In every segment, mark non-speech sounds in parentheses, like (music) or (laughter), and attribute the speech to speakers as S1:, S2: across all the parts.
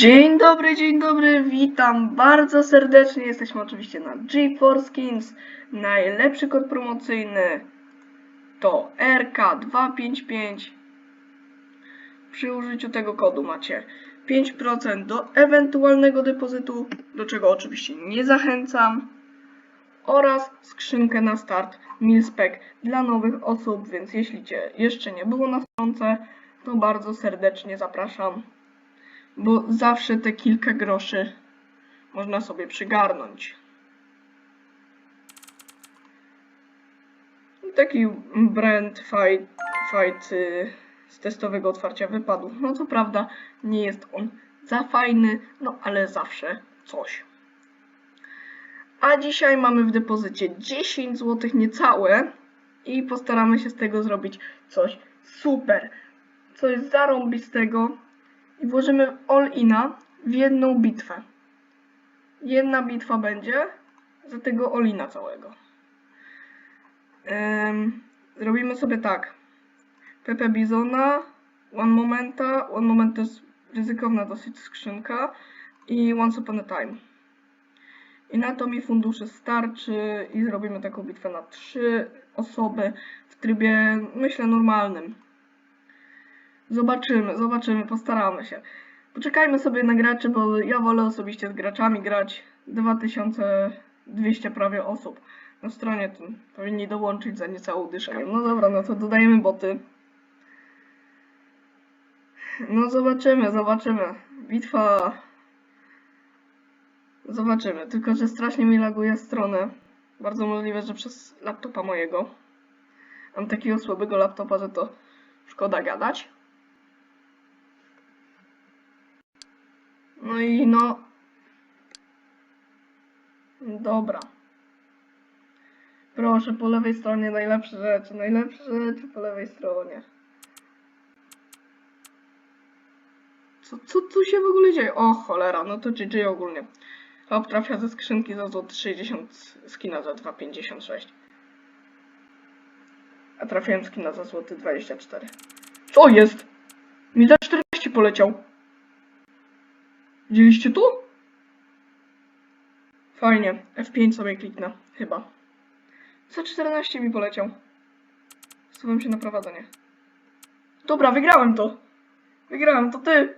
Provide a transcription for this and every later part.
S1: Dzień dobry, dzień dobry, witam bardzo serdecznie. Jesteśmy oczywiście na GeForce Skins. Najlepszy kod promocyjny to RK255. Przy użyciu tego kodu macie 5% do ewentualnego depozytu, do czego oczywiście nie zachęcam. Oraz skrzynkę na start Milspec dla nowych osób, więc jeśli Cię jeszcze nie było na stronce, to bardzo serdecznie zapraszam bo zawsze te kilka groszy można sobie przygarnąć. Taki brand fight, fight y, z testowego otwarcia wypadł. No co prawda nie jest on za fajny, no ale zawsze coś. A dzisiaj mamy w depozycie 10 zł niecałe i postaramy się z tego zrobić coś super, coś zarąbistego i włożymy all-ina w jedną bitwę. Jedna bitwa będzie za tego all-ina całego. Ym, zrobimy sobie tak. Pepe Bizona, One Momenta, One Moment to jest ryzykowna dosyć skrzynka i Once Upon a Time. I na to mi fundusze starczy i zrobimy taką bitwę na trzy osoby w trybie, myślę, normalnym. Zobaczymy, zobaczymy, postaramy się. Poczekajmy sobie na graczy, bo ja wolę osobiście z graczami grać. 2200 prawie osób na stronie tym powinni dołączyć za niecałą dyszkę. No dobra, no to dodajemy boty. No zobaczymy, zobaczymy. Bitwa... Zobaczymy, tylko że strasznie mi laguje stronę. Bardzo możliwe, że przez laptopa mojego. Mam takiego słabego laptopa, że to szkoda gadać. No i no. Dobra. Proszę, po lewej stronie najlepsze rzeczy. Najlepsze rzeczy po lewej stronie. Co, co tu się w ogóle dzieje? O cholera, no to GG ogólnie. Hop trafia ze skrzynki za złoty 60, skina za 2,56. A trafiłem skina za złoty 24. Co jest? Mi za 14 poleciał. Widzieliście to? Fajnie. F5 sobie kliknę. Chyba. Za 14 mi poleciał. Stawam się na prowadzenie. Dobra, wygrałem to. Wygrałem, to ty.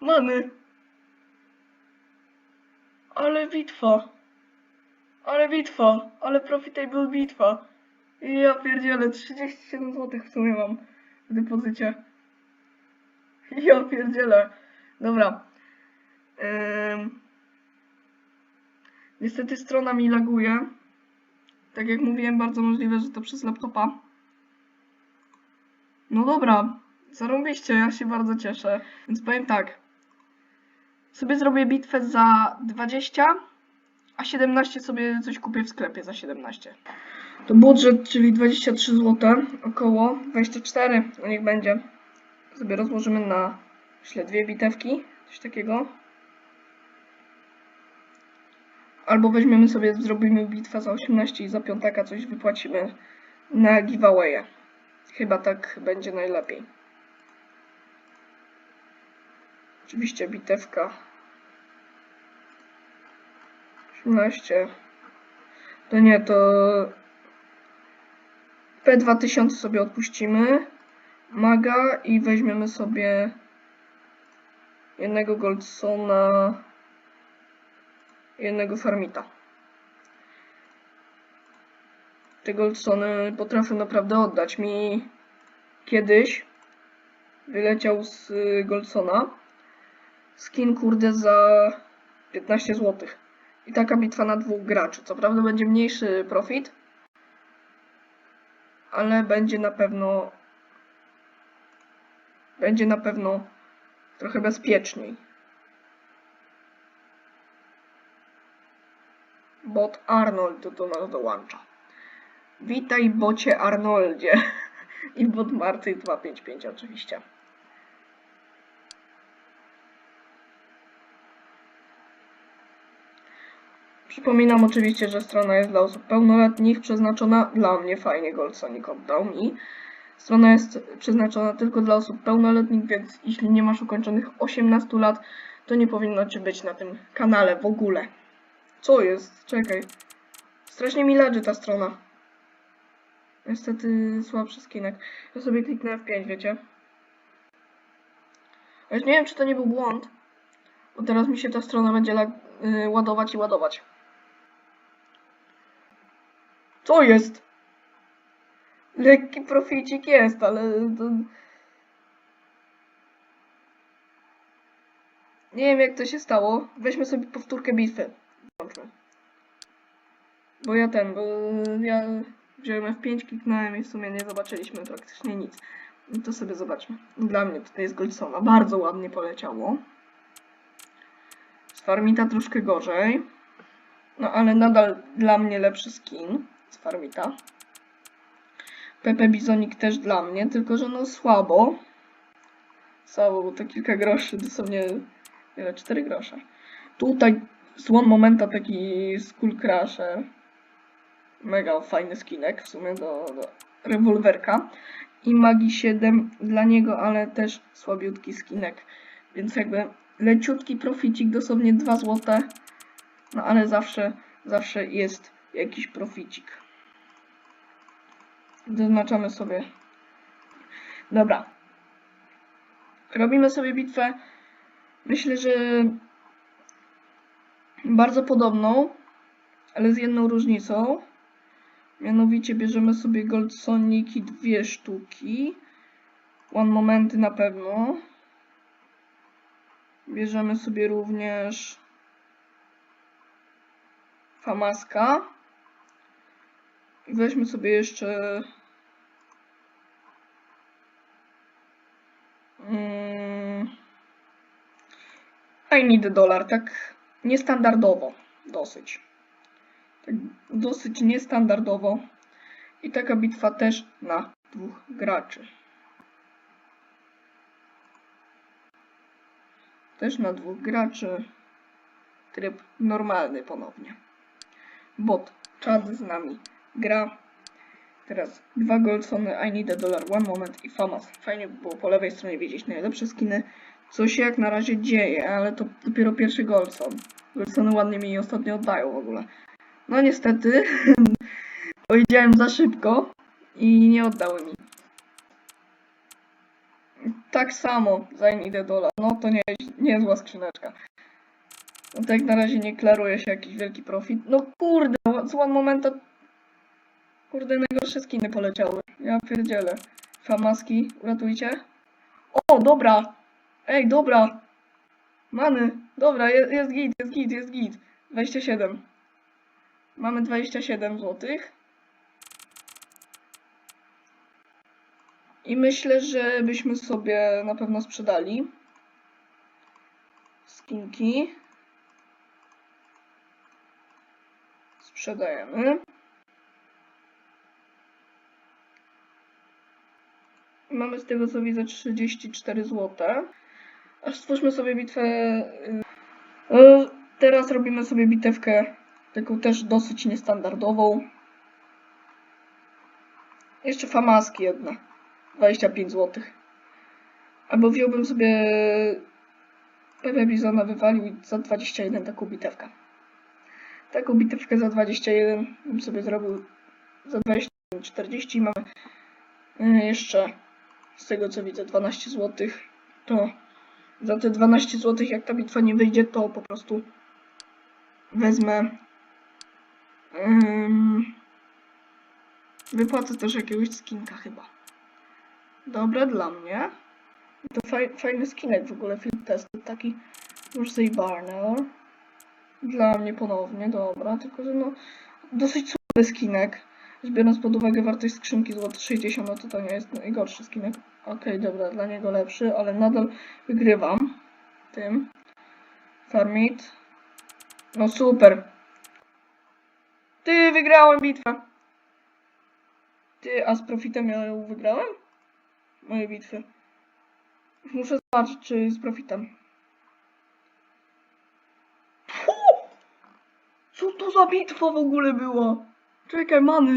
S1: Many. Ale bitwa. Ale bitwa. Ale profitable bitwa. Ja pierdzielę, 37 zł w sumie mam w depozycie. Ja pierdzielę. Dobra. Niestety strona mi laguje. Tak jak mówiłem, bardzo możliwe, że to przez laptopa. No dobra, zarąbiście, ja się bardzo cieszę. Więc powiem tak. Sobie zrobię bitwę za 20, a 17 sobie coś kupię w sklepie za 17. To budżet, czyli 23 zł, około 24, no niech będzie. Sobie rozłożymy na, myślę, dwie bitewki, coś takiego. Albo weźmiemy sobie, zrobimy bitwę za 18 i za piątaka coś wypłacimy na giveaway. Chyba tak będzie najlepiej. Oczywiście bitewka. 18. To nie, to P2000 sobie odpuścimy. Maga i weźmiemy sobie jednego Goldsona jednego farmita. Te goldsony potrafią naprawdę oddać. Mi kiedyś wyleciał z goldsona skin kurde za 15 zł. I taka bitwa na dwóch graczy. Co prawda będzie mniejszy profit, ale będzie na pewno będzie na pewno trochę bezpieczniej. Bot Arnold do nas dołącza. Witaj bocie Arnoldzie. (laughs) I bot Marty 255 oczywiście. Przypominam oczywiście, że strona jest dla osób pełnoletnich, przeznaczona dla mnie, fajnie Goldsonic oddał mi. Strona jest przeznaczona tylko dla osób pełnoletnich, więc jeśli nie masz ukończonych 18 lat, To nie powinno ci być na tym kanale w ogóle. Co jest? Czekaj. Strasznie mi leży ta strona. Niestety słabszy skinek. Ja sobie kliknę F5, wiecie? A już nie wiem, czy to nie był błąd. Bo teraz mi się ta strona będzie y, ładować i ładować. Co jest? Lekki proficik jest, ale to... Nie wiem jak to się stało. Weźmy sobie powtórkę bitwy. Włączmy. Bo ja ten, bo ja wziąłem F5, kliknąłem i w sumie nie zobaczyliśmy praktycznie nic. No to sobie zobaczmy. Dla mnie tutaj jest Goldsona. Bardzo ładnie poleciało. Z Farmita troszkę gorzej. No ale nadal dla mnie lepszy skin z Farmita. Pepe Bizonik też dla mnie, tylko że no słabo. Słabo, bo to kilka groszy, dosłownie ile? 4 grosze. Tutaj słon momenta taki Skull Crusher. Mega fajny skinek w sumie do, do rewolwerka. I Magi 7 dla niego, ale też słabiutki skinek. Więc jakby leciutki proficik, dosłownie 2 złote. No ale zawsze, zawsze jest jakiś proficik. Zaznaczamy sobie. Dobra. Robimy sobie bitwę. Myślę, że bardzo podobną, ale z jedną różnicą. Mianowicie bierzemy sobie Gold Soniki dwie sztuki. One momenty na pewno. Bierzemy sobie również Famaska. I weźmy sobie jeszcze mm, I need dolar, tak niestandardowo dosyć. Tak dosyć niestandardowo. I taka bitwa też na dwóch graczy. Też na dwóch graczy. Tryb normalny ponownie. Bot Chad z nami gra. Teraz dwa goldsony, I need a dollar, one moment i Famas. Fajnie by było po lewej stronie widzieć najlepsze skiny. Co się jak na razie dzieje, ale to dopiero pierwszy goldson. Goldsony ładnie mi ostatnio oddają w ogóle. No niestety, (laughs) powiedziałem za szybko i nie oddały mi. Tak samo za idę dolar. No to nie, niezła skrzyneczka. No tak na razie nie klaruje się jakiś wielki profit. No kurde, z one momenta Kurde, najgorsze skiny poleciały. Ja pierdzielę. Famaski, uratujcie. O, dobra. Ej, dobra. Many. Dobra, jest, jest git, jest git, jest git. 27. Mamy 27 złotych. I myślę, że byśmy sobie na pewno sprzedali skinki. Sprzedajemy. Mamy z tego co widzę 34 zł. Aż stwórzmy sobie bitwę. y, y, Teraz robimy sobie bitewkę taką też dosyć niestandardową. Jeszcze famaski jedna. 25 zł. Albo wziąłbym sobie Pepe Bizona wywalił za 21 taką bitewkę. Taką bitewkę za 21 bym sobie zrobił za 20 40 i mamy y, jeszcze z tego co widzę 12 zł, to za te 12 zł jak ta bitwa nie wyjdzie, to po prostu wezmę ym, wypłacę też jakiegoś skinka chyba. Dobre dla mnie. To faj, fajny skinek w ogóle, field test taki Russell Barnell. Dla mnie ponownie, dobra, tylko że no dosyć słaby skinek. Biorąc pod uwagę wartość skrzynki złoty 60, no to to nie jest najgorszy skinek. Okej, dobra, dla niego lepszy, ale nadal wygrywam tym. Farmit. No super. Ty, wygrałem bitwę. Ty, a z profitem ja ją wygrałem? Moje bitwy. Muszę zobaczyć, czy z profitem. Co to za bitwa w ogóle była? Czekaj, many.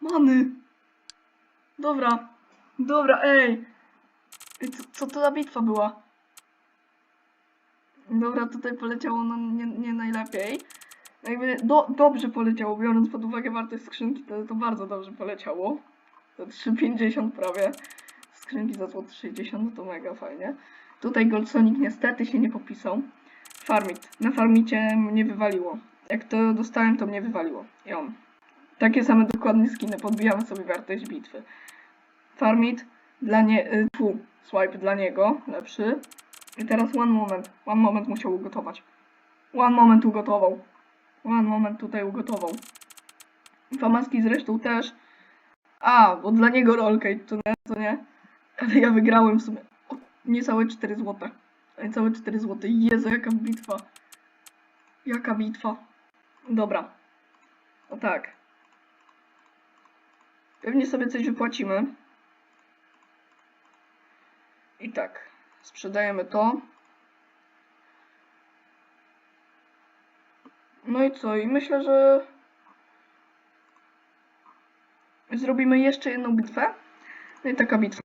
S1: Many. Dobra. Dobra, ej. Co, co to za bitwa była? Dobra, tutaj poleciało no nie, nie najlepiej. Jakby do, dobrze poleciało, biorąc pod uwagę wartość skrzynki, to, to bardzo dobrze poleciało. To 3,50 prawie. Skrzynki za złoty 60, no to mega fajnie. Tutaj Gold Sonic niestety się nie popisał. Farmit. Na farmicie mnie wywaliło. Jak to dostałem, to mnie wywaliło. I on. Takie same dokładnie skiny. Podbijamy sobie wartość bitwy. Farmit dla nie... y, Tu. Swipe dla niego. Lepszy. I teraz one moment. One moment musiał ugotować. One moment ugotował. One moment tutaj ugotował. Famaski zresztą też. A, bo dla niego rolkę, to nie, to nie. Ale ja wygrałem w sumie o niecałe 4 złote. Niecałe 4 złote. Jezu, jaka bitwa. Jaka bitwa. Dobra. O tak. Pewnie sobie coś wypłacimy. I tak. Sprzedajemy to. No i co? I myślę, że zrobimy jeszcze jedną bitwę. No i taka bitwa.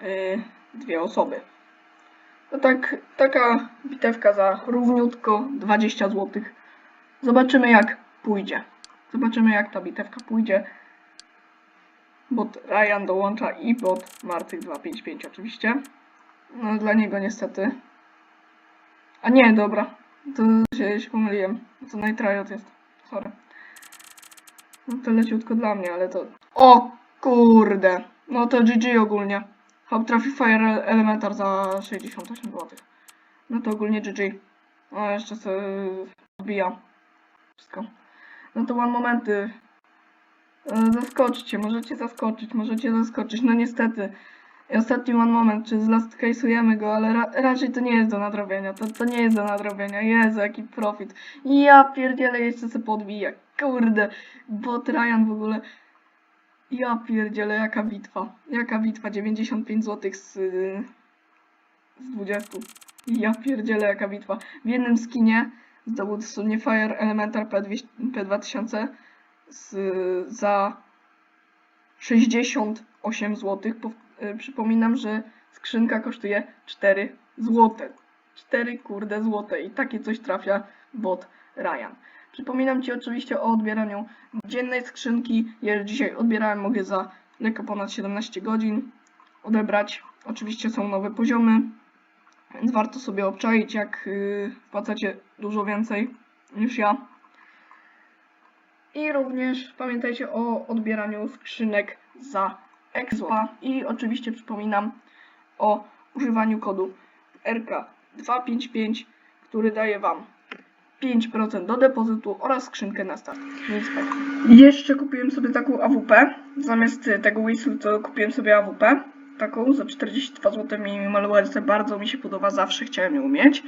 S1: Yy, dwie osoby. No tak, taka bitewka za równiutko 20 zł. Zobaczymy jak pójdzie. Zobaczymy jak ta bitewka pójdzie. Bot Ryan dołącza i bot Marcyk 255 oczywiście. No dla niego niestety. A nie, dobra. To się, się pomyliłem. To Nitriot jest. Sorry. No to leciutko dla mnie, ale to... O kurde! No to GG ogólnie. Hop trafi Fire Elementar za 68 zł. No to ogólnie GG. O, jeszcze sobie odbija. Wszystko. No to mam momenty. E, Zaskoczcie, możecie zaskoczyć, możecie zaskoczyć. No niestety. I ostatni one moment, czy zlast case'ujemy go, ale ra raczej to nie jest do nadrobienia. To, to nie jest do nadrobienia. Jezu, jaki profit. Ja pierdzielę, jeszcze se podbija. Kurde, bot Ryan w ogóle. Ja pierdzielę, jaka bitwa. Jaka bitwa, 95 zł z, z 20. Ja pierdzielę, jaka bitwa. W jednym skinie zdobył dosłownie Fire Elemental P200 P2000 z, za 68 zł. y, Przypominam, że skrzynka kosztuje 4 zł. 4 kurde złote i takie coś trafia bot Ryan. Przypominam Ci oczywiście o odbieraniu dziennej skrzynki. Ja dzisiaj odbierałem, mogę za lekko ponad 17 godzin odebrać. Oczywiście są nowe poziomy, więc warto sobie obczaić, jak wpłacacie dużo więcej niż ja. I również pamiętajcie o odbieraniu skrzynek za Expa. I oczywiście przypominam o używaniu kodu RK255, który daje Wam 5% do depozytu oraz skrzynkę na start. Jeszcze kupiłem sobie taką AWP. Zamiast tego Whistle to kupiłem sobie AWP. Taką za 42 zł minimal URC. Bardzo mi się podoba, zawsze chciałem ją mieć.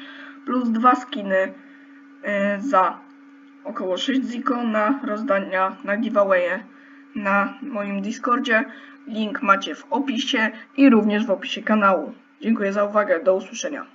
S1: Plus dwa skiny y, za około 6 ziko na rozdania, na giveawaye na moim Discordzie. Link macie w opisie i również w opisie kanału. Dziękuję za uwagę, do usłyszenia.